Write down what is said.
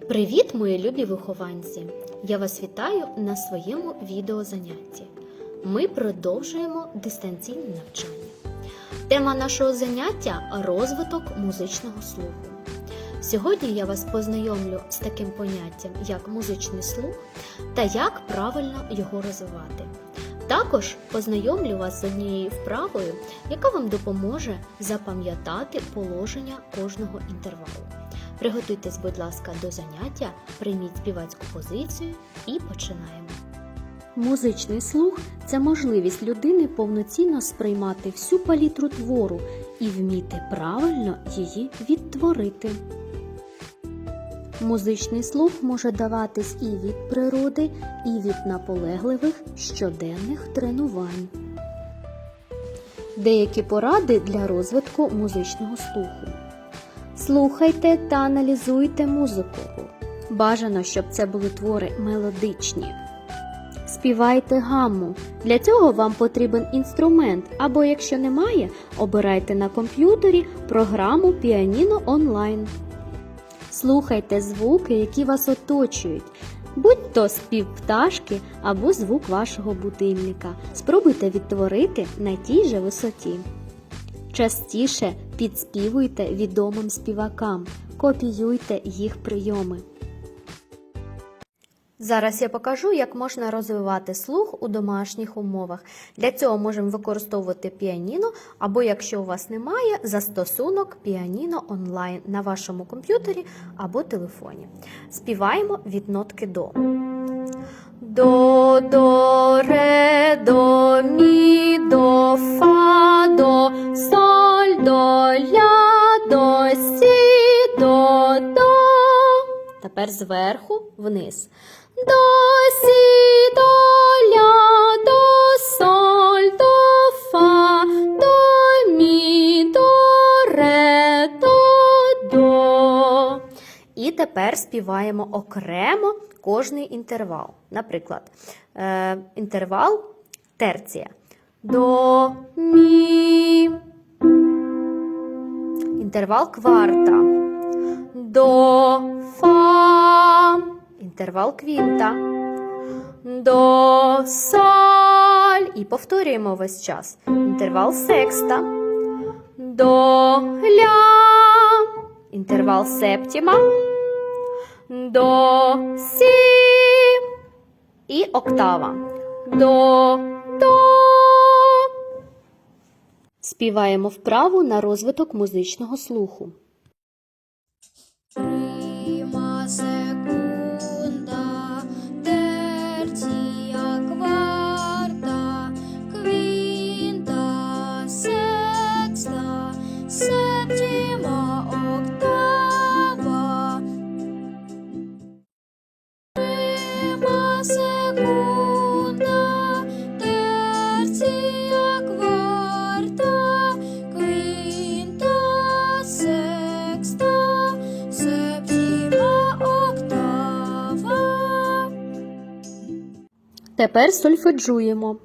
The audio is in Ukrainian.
Привіт, мої любі вихованці! Я вас вітаю на своєму відеозанятті. Ми продовжуємо дистанційне навчання. Тема нашого заняття розвиток музичного слуху. Сьогодні я вас познайомлю з таким поняттям, як музичний слух та як правильно його розвивати. Також познайомлю вас з однією вправою, яка вам допоможе запам'ятати положення кожного інтервалу. Приготуйтесь, будь ласка, до заняття, прийміть співацьку позицію і починаємо. Музичний слух це можливість людини повноцінно сприймати всю палітру твору і вміти правильно її відтворити. Музичний слух може даватись і від природи, і від наполегливих щоденних тренувань. Деякі поради для розвитку музичного слуху. Слухайте та аналізуйте музику. Бажано, щоб це були твори мелодичні. Співайте гамму. Для цього вам потрібен інструмент, або якщо немає, обирайте на комп'ютері програму Піаніно онлайн. Слухайте звуки, які вас оточують, будь то спів пташки або звук вашого будильника. Спробуйте відтворити на тій же висоті. Частіше підспівуйте відомим співакам, копіюйте їх прийоми. Зараз я покажу, як можна розвивати слух у домашніх умовах. Для цього можемо використовувати піаніно, або якщо у вас немає, застосунок піаніно онлайн на вашому комп'ютері або телефоні. Співаємо від нотки до. До, до, ре, Тепер зверху вниз. До, сі, до, ля, до, соль, до, фа, до, мі, до, ре, до, до. І тепер співаємо окремо кожний інтервал. Наприклад, е, інтервал терція. До, мі. Інтервал кварта. До, фа. Інтервал квінта. До, соль. І повторюємо весь час. Інтервал секста. До, ля. Інтервал септіма. До, сі. І октава. До, до. Співаємо вправу на розвиток музичного слуху. Тепер сольфеджуємо.